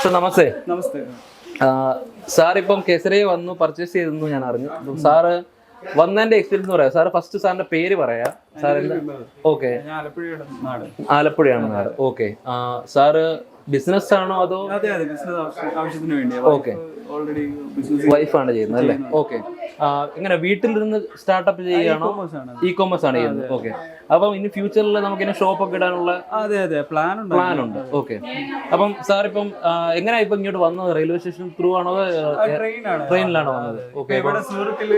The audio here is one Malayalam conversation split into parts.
സാർ നമസ്തേ. നമസ്തേ. സാർ ഇപ്പം കേസരയെ വന്നു പർച്ചേസ് ചെയ്തെന്ന് ഞാൻ അറിഞ്ഞു. അപ്പം സാറ് വന്നതിന്റെ എക്സ്പീരിയൻസ് പറയാം. സാർ ഫസ്റ്റ് സാറിന്റെ പേര് പറയാ. സാർ ഓക്കെ ആലപ്പുഴയാണ് നാട് ഓക്കെ സാറ് ബിസിനസ് ആണോ അതോ? ഓക്കെ വൈഫാണ് ചെയ്യുന്നത് അല്ലേ? ഓക്കെ ഇങ്ങനെ നിന്ന് സ്റ്റാർട്ടപ്പ് ചെയ്യുകയാണോ? ഇ കോമേഴ്സ് ആണ് ചെയ്യുന്നത്. ഓക്കെ അപ്പം ഇനി ഫ്യൂച്ചറിൽ നമുക്ക് ഇനി ഷോപ്പ് ഒക്കെ ഇടാനുള്ള അതെ അതെ. പ്ലാൻ ഉണ്ട്. പ്ലാൻ ഉണ്ട്. ഓക്കെ അപ്പം സാർ ഇപ്പം എങ്ങനെയാ ഇപ്പൊ ഇങ്ങോട്ട് വന്നത്? റെയിൽവേ സ്റ്റേഷൻ ത്രൂ ആണോ? ട്രെയിനാണ് ട്രെയിനിലാണ് വന്നത്. ഓക്കെ ഇവിടെ സൂറത്തിൽ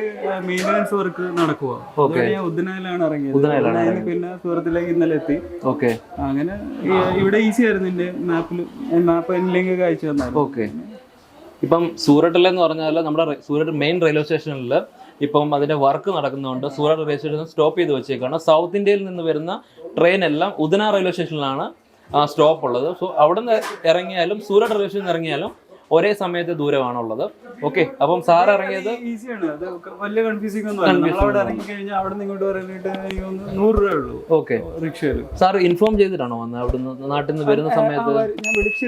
മെയിന്റനൻസ് വർക്ക് നടക്കുക ഓക്കെ ഞാൻ ഉദ്ദനയിലാണ് ഇറങ്ങിയത്. ഉദ്ദനയിലാണ് പിന്നെ സൂറത്തിലേക്ക് ഇന്നലെ എത്തി. ഓക്കെ അങ്ങനെ ഇവിടെ ഈസി ആയിരുന്നു എന്റെ മാപ്പിൽ മാപ്പ് ലിങ്ക് കാഴ്ച തന്നായിരുന്നു. ഓക്കെ ഇപ്പം സൂററ്റിലെന്ന് പറഞ്ഞാൽ നമ്മുടെ സൂറട്ട് സൂററ്റ് മെയിൻ റെയിൽവേ സ്റ്റേഷനിൽ ഇപ്പം അതിന്റെ വർക്ക് നടക്കുന്നതുകൊണ്ട് സൂററ്റ് റെയിൽവേ സ്റ്റേഷൻ സ്റ്റോപ്പ് ചെയ്ത് വെച്ചേക്കാണ്. സൗത്ത് ഇന്ത്യയിൽ നിന്ന് വരുന്ന ട്രെയിൻ എല്ലാം ഉദന റെയിൽവേ സ്റ്റേഷനിലാണ് സ്റ്റോപ്പ് ഉള്ളത്. സോ അവിടെ നിന്ന് ഇറങ്ങിയാലും സൂററ്റ് റെയിൽവേ സ്റ്റേഷനിൽ ഇറങ്ങിയാലും ഒരേ സമയത്ത് ദൂരമാണുള്ളത്. ഓക്കെ അപ്പം സാർ ഇറങ്ങിയത് വലിയ കൺഫ്യൂസിംഗ് ഒന്നും ഓക്കെ റിക്ഷയിൽ. സാർ ഇൻഫോം ചെയ്തിട്ടാണോ വന്നത്? അവിടുന്ന് നാട്ടിൽ നിന്ന് വരുന്ന സമയത്ത്? പക്ഷേ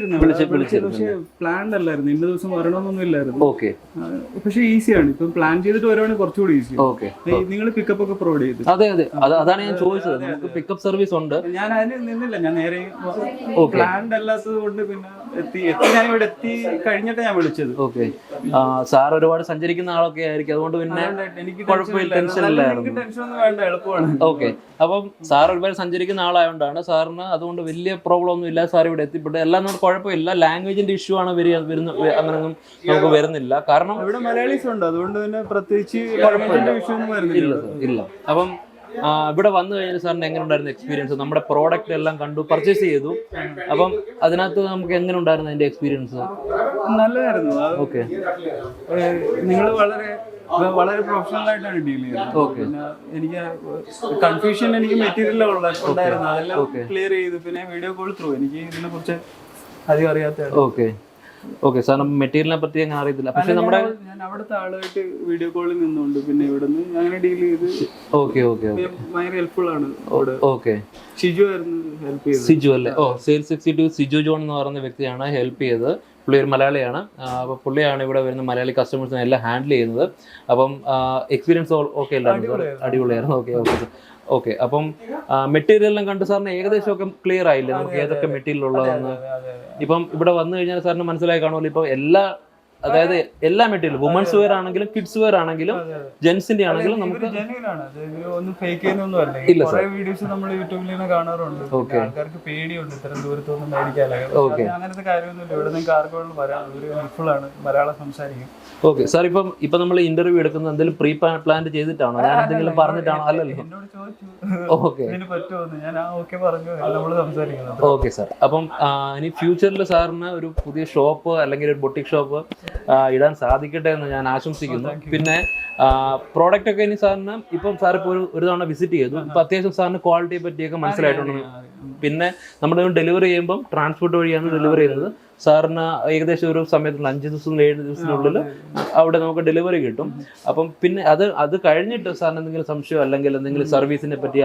അല്ലായിരുന്നു. ഇന്ന ദിവസം വരണമെന്നൊന്നും ഇല്ലായിരുന്നു. ഓക്കെ ആ, പക്ഷേ ഈസിയാണ് ഇപ്പം പ്ലാൻ ചെയ്തിട്ട് വരുവാണെങ്കിൽ കുറച്ചുകൂടി ഈസി ഓക്കെ നിങ്ങൾ പിക്കപ്പ് ഒക്കെ പ്രൊവൈഡ് ചെയ്തു. അതെ അതെ. അതാണ് ഞാൻ ചോദിച്ചത്. നമുക്ക് പിക്കപ്പ് സർവീസ് ഉണ്ട്. ഞാൻ അതിന് നിന്നില്ല. ഞാൻ നേരെ പ്ലാൻഡ് അല്ലാത്തത് കൊണ്ട് പിന്നെ എത്തി എത്തി ഞാൻ ഇവിടെ എത്തി കഴിഞ്ഞിട്ട് ഞാൻ വിളിച്ചത്. ഓക്കെ. സാർ ഒരുപാട് സഞ്ചരിക്കുന്ന ആളൊക്കെ ആയിരിക്കും. അതുകൊണ്ട് പിന്നെ എനിക്ക് കുഴപ്പമില്ല ടെൻഷൻ ഇല്ലായിരുന്നു ടെൻഷൻ ഒന്നും വേണ്ട എളുപ്പമാണ്. ഓക്കെ. അപ്പം സാർ ഒരുപാട് സഞ്ചരിക്കുന്ന ആളായതുകൊണ്ടാണ് സാറിന് അതുകൊണ്ട് വലിയ പ്രോബ്ലം ഒന്നും ഇല്ല. സാർ ഇവിടെ എത്തിപ്പെട്ടു എല്ലാം നമുക്ക് കുഴപ്പമില്ല. ലാംഗ്വേജിന്റെ ഇഷ്യൂ ആണ് വരിക വരുന്ന അങ്ങനെയൊന്നും നമുക്ക് വരുന്നില്ല. കാരണം ഇവിടെ മലയാളീസ് ഉണ്ട്. അതുകൊണ്ട് തന്നെ പ്രത്യേകിച്ച് കുഴപ്പമില്ല. ഇല്ല. അപ്പം ഇവിടെ വന്നു കഴിഞ്ഞാൽ സാറിന് എങ്ങനെ ഉണ്ടായിരുന്നു എക്സ്പീരിയൻസ് നമ്മുടെ പ്രോഡക്റ്റ് എല്ലാം കണ്ടു പർച്ചേസ് ചെയ്തു. അപ്പം അതിനകത്ത് നമുക്ക് എങ്ങനെ ഉണ്ടായിരുന്നു അതിന്റെ എക്സ്പീരിയൻസ് നല്ലതായിരുന്നു. ഓക്കെ നിങ്ങൾ വളരെ വളരെ പ്രൊഫഷണൽ ആയിട്ടാണ് ഡീൽ ചെയ്യുന്നത് ഓക്കെ എനിക്ക് കൺഫ്യൂഷൻ എനിക്ക് മെറ്റീരിയൽ ഉണ്ടായിരുന്നു. അതെല്ലാം ക്ലിയർ ചെയ്തു. പിന്നെ വീഡിയോ കോൾ ത്രൂ എനിക്ക് ഇതിനെ കുറിച്ച് അധികം അറിയാത്ത ഓക്കെ ഓക്കെ സാറിന് മെറ്റീരിയലിനെ പറ്റി അങ്ങനെ അറിയത്തില്ല. പക്ഷെ നമ്മുടെ ഞാൻ അവിടുത്തെ ആളുമായിട്ട് വീഡിയോ കോളിൽ നിന്നുകൊണ്ട് പിന്നെ ഇവിടുന്ന് അങ്ങനെ ഡീൽ ചെയ്ത് ഓക്കെ ഓക്കെ ഭയങ്കര ഹെൽപ്ഫുൾ ആണ് ഓക്കെ ഷിജു ആയിരുന്നു ഹെൽപ്പ് ചെയ്തത്. സിജു അല്ലേ? ഓ സെയിൽസ് എക്സിക്യൂട്ടീവ് സിജു ജോൺ എന്ന് പറയുന്ന വ്യക്തിയാണ് ഹെൽപ്പ് ചെയ്തത്. പുള്ളി ഒരു മലയാളിയാണ്. അപ്പോൾ പുള്ളിയാണ് ഇവിടെ വരുന്ന മലയാളി കസ്റ്റമേഴ്സിനെ എല്ലാം ഹാൻഡിൽ ചെയ്യുന്നത്. അപ്പം എക്സ്പീരിയൻസ് ഓക്കെ അല്ലായിരുന്നു സാർ? അടിപൊളിയായിരുന്നു. ഓക്കെ ഓക്കെ ഓക്കെ അപ്പം മെറ്റീരിയൽ എല്ലാം കണ്ട് സാറിന് ഏകദേശം ഒക്കെ ക്ലിയർ ആയില്ലേ? നമുക്ക് ഏതൊക്കെ മെറ്റീരിയൽ ഉള്ളതെന്ന്? ഇപ്പം ഇവിടെ വന്നു കഴിഞ്ഞാൽ സാറിന് മനസ്സിലായി കാണുമല്ലോ. ഇപ്പം എല്ലാ അതായത് എല്ലാ മെറ്റീരിയലും വുമൻസ് വെയർ ആണെങ്കിലും കിഡ്സ് വെയർ ആണെങ്കിലും ജെൻസിന്റെ ആണെങ്കിലും നമുക്ക് ഇല്ല വീഡിയോസ് നമ്മൾ യൂട്യൂബിൽ കാണാറുണ്ട്. ആൾക്കാർക്ക് പേടിയുണ്ട് ഇത്തരം ദൂരത്തൊന്നും മേടിക്കാനൊക്കെ. അങ്ങനത്തെ കാര്യമൊന്നുമില്ല. ഇവിടെ ഹെൽപ്ഫുൾ ആണ്. മലയാളം സംസാരിക്കും. ഓക്കെ സാർ ഇപ്പം ഇപ്പൊ നമ്മൾ ഇന്റർവ്യൂ എടുക്കുന്നത് എന്തെങ്കിലും പ്രീ പ്ലാൻ ചെയ്തിട്ടാണോ? ഞാൻ എന്തെങ്കിലും പറഞ്ഞിട്ടാണോ? അല്ലല്ലോ. എന്നോട് ചോദിച്ചു. ഓക്കെ ഞാൻ ആ ഓക്കെ പറഞ്ഞു. നമ്മൾ സംസാരിക്കുന്നത് ഓക്കെ സാർ അപ്പം ഇനി ഫ്യൂച്ചറിൽ സാറിന് ഒരു പുതിയ ഷോപ്പ് അല്ലെങ്കിൽ ഒരു ബൊട്ടിക് ഷോപ്പ് ഇടാൻ സാധിക്കട്ടെ എന്ന് ഞാൻ ആശംസിക്കുന്നു. പിന്നെ പ്രോഡക്റ്റ് ഒക്കെ ഇനി സാറിന് ഇപ്പം സാർ ഇപ്പോൾ ഒരു തവണ വിസിറ്റ് ചെയ്തു. ഇപ്പം അത്യാവശ്യം സാറിന് ക്വാളിറ്റിയെ പറ്റിയൊക്കെ മനസ്സിലായിട്ടുണ്ട്. പിന്നെ നമ്മൾ ഡെലിവറി ചെയ്യുമ്പം ട്രാൻസ്പോർട്ട് വഴിയാണ് ഡെലിവറി ചെയ്യുന്നത്. സാറിന് ഏകദേശം ഒരു സമയത്തുള്ള അഞ്ച് ദിവസം ഏഴ് ദിവസത്തിനുള്ളിൽ അവിടെ നമുക്ക് ഡെലിവറി കിട്ടും. അപ്പം പിന്നെ അത് അത് കഴിഞ്ഞിട്ട് സാറിന് എന്തെങ്കിലും സംശയം അല്ലെങ്കിൽ എന്തെങ്കിലും സർവീസിനെ പറ്റി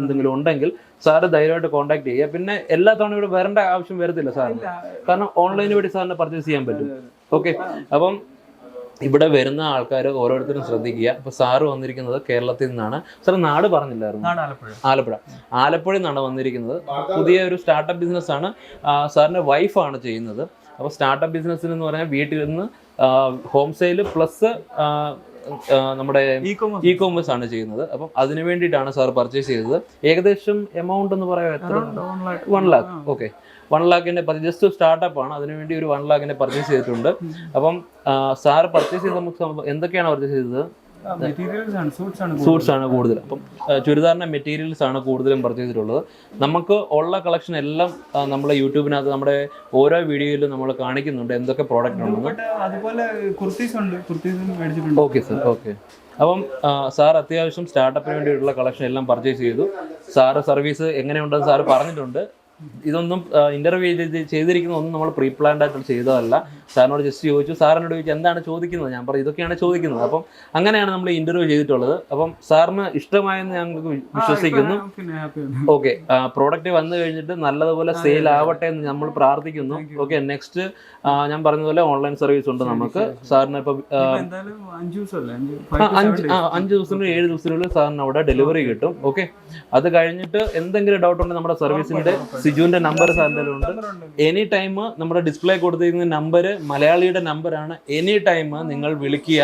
എന്തെങ്കിലും ഉണ്ടെങ്കിൽ സാറ് ധൈര്യമായിട്ട് കോൺടാക്ട് ചെയ്യുക. പിന്നെ എല്ലാ തവണ ഇവിടെ വരേണ്ട ആവശ്യം വരത്തില്ല സാറിന്. കാരണം ഓൺലൈൻ വഴി സാറിന് പർച്ചേസ് ചെയ്യാൻ പറ്റും. ഓക്കെ. അപ്പം ഇവിടെ വരുന്ന ആൾക്കാർ ഓരോരുത്തരും ശ്രദ്ധിക്കുക. ഇപ്പൊ സാറ് വന്നിരിക്കുന്നത് കേരളത്തിൽ നിന്നാണ്. സാർ നാട് പറഞ്ഞില്ലായിരുന്നു? ആലപ്പുഴ. ആലപ്പുഴ. ആലപ്പുഴയിൽ നിന്നാണ് വന്നിരിക്കുന്നത്. പുതിയ ഒരു സ്റ്റാർട്ടപ്പ് ബിസിനസ് ആണ് സാറിന്റെ വൈഫാണ് ചെയ്യുന്നത്. അപ്പോൾ സ്റ്റാർട്ടപ്പ് ബിസിനസ്സിന് എന്ന് പറഞ്ഞാൽ വീട്ടിൽ നിന്ന് ഹോം സെയിൽ പ്ലസ് നമ്മുടെ ഇ കോമേഴ്സ് ആണ് ചെയ്യുന്നത്. അപ്പം അതിനു വേണ്ടിയിട്ടാണ് സാർ പർച്ചേസ് ചെയ്തത്. ഏകദേശം എമൗണ്ട് എന്ന് പറയാൻ എത്ര വൺ ലാക്ക് ഓക്കെ വൺ ലാഖിന്റെ ജസ്റ്റ് സ്റ്റാർട്ടപ്പ് ആണ്. അതിനുവേണ്ടി ഒരു വൺ ലാഖിന്റെ പർച്ചേസ് ചെയ്തിട്ടുണ്ട്. അപ്പം സാർ പർച്ചേസ് ചെയ്ത് നമുക്ക് എന്തൊക്കെയാണ് പർച്ചേസ് ചെയ്തത്? സൂട്ട്സ് ആണ് കൂടുതൽ. അപ്പം ചുരിദാറിന്റെ മെറ്റീരിയൽസ് ആണ് കൂടുതലും പർച്ചേസ് ചെയ്തിട്ടുള്ളത്. നമുക്ക് ഉള്ള കളക്ഷൻ എല്ലാം നമ്മുടെ യൂട്യൂബിനകത്ത് നമ്മുടെ ഓരോ വീഡിയോയിലും നമ്മൾ കാണിക്കുന്നുണ്ട് എന്തൊക്കെ പ്രോഡക്റ്റ് ഉണ്ടെന്ന് അതുപോലെ കുർത്തീസ് ഉണ്ട്. കുർത്തീസ് ഓക്കെ സാർ ഓക്കെ അപ്പം സാർ അത്യാവശ്യം സ്റ്റാർട്ടപ്പിന് വേണ്ടിയിട്ടുള്ള കളക്ഷൻ എല്ലാം പർച്ചേസ് ചെയ്തു. സാറ് സർവീസ് എങ്ങനെയുണ്ടെന്ന് സാർ പറഞ്ഞിട്ടുണ്ട്. ഇതൊന്നും ഇന്റർവ്യൂ ചെയ്ത് ചെയ്തിരിക്കുന്ന ഒന്നും നമ്മൾ പ്രീ പ്ലാൻഡ് ആയിട്ട് ചെയ്തതല്ല. സാറിനോട് ജസ്റ്റ് ചോദിച്ചു. സാറിനോട് ചോദിച്ചു എന്താണ് ചോദിക്കുന്നത്? ഞാൻ പറഞ്ഞു ഇതൊക്കെയാണ് ചോദിക്കുന്നത്. അപ്പം അങ്ങനെയാണ് നമ്മൾ ഇന്റർവ്യൂ ചെയ്തിട്ടുള്ളത്. അപ്പം സാറിന് ഇഷ്ടമായെന്ന് ഞങ്ങൾക്ക് വിശ്വസിക്കുന്നു. ഓക്കെ പ്രോഡക്റ്റ് വന്നു കഴിഞ്ഞിട്ട് നല്ലതുപോലെ സെയിൽ ആവട്ടെ എന്ന് നമ്മൾ പ്രാർത്ഥിക്കുന്നു. ഓക്കെ നെക്സ്റ്റ് ഞാൻ പറഞ്ഞതുപോലെ ഓൺലൈൻ സർവീസ് ഉണ്ട് നമുക്ക്. സാറിന് ഇപ്പൊ അഞ്ച് ദിവസത്തിനുള്ളിൽ ഏഴ് ദിവസത്തിനുള്ളിൽ സാറിന് അവിടെ ഡെലിവറി കിട്ടും. ഓക്കെ അത് കഴിഞ്ഞിട്ട് എന്തെങ്കിലും ഡൗട്ട് ഉണ്ടെങ്കിൽ നമ്മുടെ സർവീസിന്റെ സിജുവിന്റെ നമ്പർ സാറിന്റെ ഉണ്ട്. എനി ടൈം നമ്മുടെ ഡിസ്പ്ലേ കൊടുത്തിരിക്കുന്ന നമ്പർ മലയാളിയുടെ നമ്പറാണ് എനി ടൈം നിങ്ങൾ വിളിക്കുക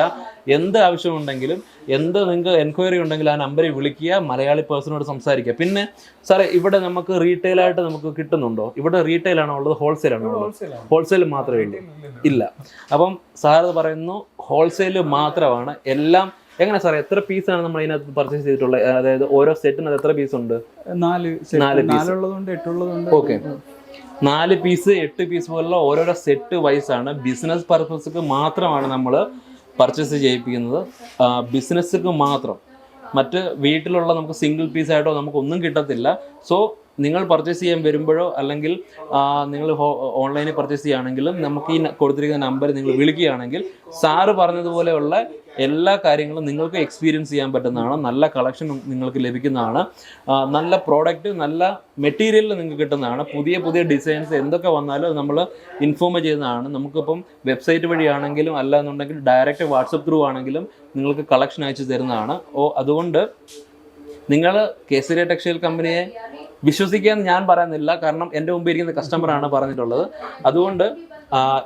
എന്ത് ആവശ്യമുണ്ടെങ്കിലും എന്ത് നിങ്ങൾക്ക് എൻക്വയറി ഉണ്ടെങ്കിൽ ആ നമ്പറിൽ വിളിക്കുക മലയാളി പേഴ്സണോട് സംസാരിക്കുക. പിന്നെ സാറേ ഇവിടെ നമുക്ക് റീറ്റെയിൽ ആയിട്ട് നമുക്ക് കിട്ടുന്നുണ്ടോ? ഇവിടെ റീറ്റെയിൽ ആണോ ഉള്ളത്? ഹോൾസെയിൽ ആണോ ഉള്ളത്? ഹോൾസെയിൽ മാത്രമേ ഉള്ളൂ. ഇല്ല. അപ്പം സാർ പറയുന്നു ഹോൾസെയിൽ മാത്രമാണ്. എല്ലാം എങ്ങനെ സാർ എത്ര പീസ് ആണ് നമ്മൾ ഇതിനകത്ത് പർച്ചേസ് ചെയ്തിട്ടുള്ളത് അതായത് ഓരോ സെറ്റിനകത്ത് എത്ര പീസ് ഉണ്ട്? നാല് നാല് ഓക്കെ നാല് പീസ് എട്ട് പീസ് പോലുള്ള ഓരോരോ സെറ്റ് വൈസ് ആണ്. ബിസിനസ് പർപ്പസ്ക്ക് മാത്രമാണ് നമ്മൾ പർച്ചേസ് ചെയ്യിപ്പിക്കുന്നത്. ബിസിനസ്സുക്ക് മാത്രം. മറ്റ് വീട്ടിലുള്ള നമുക്ക് സിംഗിൾ പീസ് ആയിട്ടോ നമുക്ക് ഒന്നും കിട്ടത്തില്ല. സോ നിങ്ങൾ പർച്ചേസ് ചെയ്യാൻ വരുമ്പോഴോ അല്ലെങ്കിൽ നിങ്ങൾ ഓൺലൈനിൽ പർച്ചേസ് ചെയ്യുകയാണെങ്കിലും നമുക്ക് ഈ കൊടുത്തിരിക്കുന്ന നമ്പർ നിങ്ങൾ വിളിക്കുകയാണെങ്കിൽ സാറ് പറഞ്ഞതുപോലെയുള്ള എല്ലാ കാര്യങ്ങളും നിങ്ങൾക്ക് എക്സ്പീരിയൻസ് ചെയ്യാൻ പറ്റുന്നതാണ്. നല്ല കളക്ഷൻ നിങ്ങൾക്ക് ലഭിക്കുന്നതാണ്. നല്ല പ്രോഡക്റ്റ് നല്ല മെറ്റീരിയൽ നിങ്ങൾക്ക് കിട്ടുന്നതാണ്. പുതിയ പുതിയ ഡിസൈൻസ് എന്തൊക്കെ വന്നാലും നമ്മൾ ഇൻഫോം ചെയ്യുന്നതാണ്. നമുക്കിപ്പം വെബ്സൈറ്റ് വഴിയാണെങ്കിലും അല്ല എന്നുണ്ടെങ്കിൽ ഡയറക്റ്റ് വാട്സപ്പ് ത്രൂ ആണെങ്കിലും നിങ്ങൾക്ക് കളക്ഷൻ അയച്ചു തരുന്നതാണ്. ഓ അതുകൊണ്ട് നിങ്ങൾ കേസരി ടെക്സ്റ്റൈൽ കമ്പനിയെ വിശ്വസിക്കാൻ ഞാൻ പറയുന്നില്ല. കാരണം എന്റെ മുമ്പ് ഇരിക്കുന്ന കസ്റ്റമറാണ് പറഞ്ഞിട്ടുള്ളത്. അതുകൊണ്ട്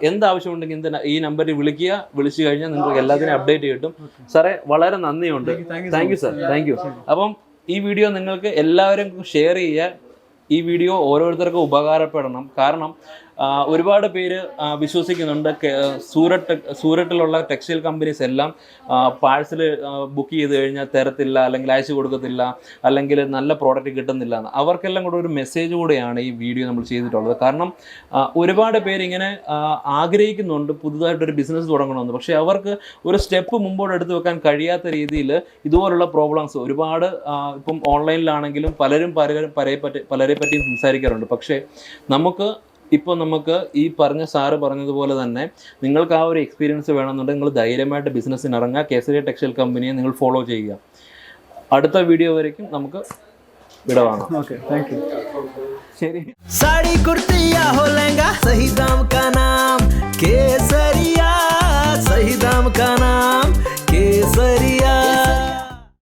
എന്താവശ്യമുണ്ടെങ്കിൽ എന്ത് ഈ നമ്പറിൽ വിളിക്കുക വിളിച്ചു കഴിഞ്ഞാൽ നിങ്ങൾക്ക് എല്ലാത്തിനും അപ്ഡേറ്റ് കിട്ടും. സാറേ വളരെ നന്ദിയുണ്ട്. Thank you sir thank you അപ്പം ഈ വീഡിയോ നിങ്ങൾക്ക് എല്ലാവരും ഷെയർ ചെയ്യുക. ഈ വീഡിയോ ഓരോരുത്തർക്കും ഉപകാരപ്പെടണം. കാരണം ഒരുപാട് പേര് വിശ്വസിക്കുന്നുണ്ട്. സൂററ്റ് സൂററ്റിലുള്ള ടെക്സ്റ്റൈൽ കമ്പനീസ് എല്ലാം പാഴ്സൽ ബുക്ക് ചെയ്ത് കഴിഞ്ഞാൽ തരത്തില്ല അല്ലെങ്കിൽ അയച്ചു കൊടുക്കത്തില്ല അല്ലെങ്കിൽ നല്ല പ്രോഡക്റ്റ് കിട്ടുന്നില്ല എന്ന്. അവർക്കെല്ലാം കൂടെ ഒരു മെസ്സേജ് കൂടെയാണ് ഈ വീഡിയോ നമ്മൾ ചെയ്തിട്ടുള്ളത്. കാരണം ഒരുപാട് പേര് ഇങ്ങനെ ആഗ്രഹിക്കുന്നുണ്ട് പുതുതായിട്ടൊരു ബിസിനസ് തുടങ്ങണമെന്ന്. പക്ഷേ അവർക്ക് ഒരു സ്റ്റെപ്പ് മുമ്പോട്ട് എടുത്തു വെക്കാൻ കഴിയാത്ത രീതിയിൽ ഇതുപോലുള്ള പ്രോബ്ലംസ് ഒരുപാട് ഇപ്പം ഓൺലൈനിലാണെങ്കിലും പലരും പലരും പലരെ പറ്റി പലരെ പറ്റിയും സംസാരിക്കാറുണ്ട്. പക്ഷേ നമുക്ക് ഇപ്പോൾ നമുക്ക് ഈ പറഞ്ഞ സാറ് പറഞ്ഞതുപോലെ തന്നെ നിങ്ങൾക്ക് ആ ഒരു എക്സ്പീരിയൻസ് വേണമെന്നുണ്ടെങ്കിൽ നിങ്ങൾ ധൈര്യമായിട്ട് ബിസിനസ്സിന് ഇറങ്ങുക. കേസരി ടെക്സ്റ്റൈൽ കമ്പനിയെ നിങ്ങൾ ഫോളോ ചെയ്യുക. അടുത്ത വീഡിയോ വരയ്ക്കും നമുക്ക് വിടവാങ്ങാം ഓക്കെ താങ്ക് യു ശരി. സാരി കുർത്തിയാ ഹോ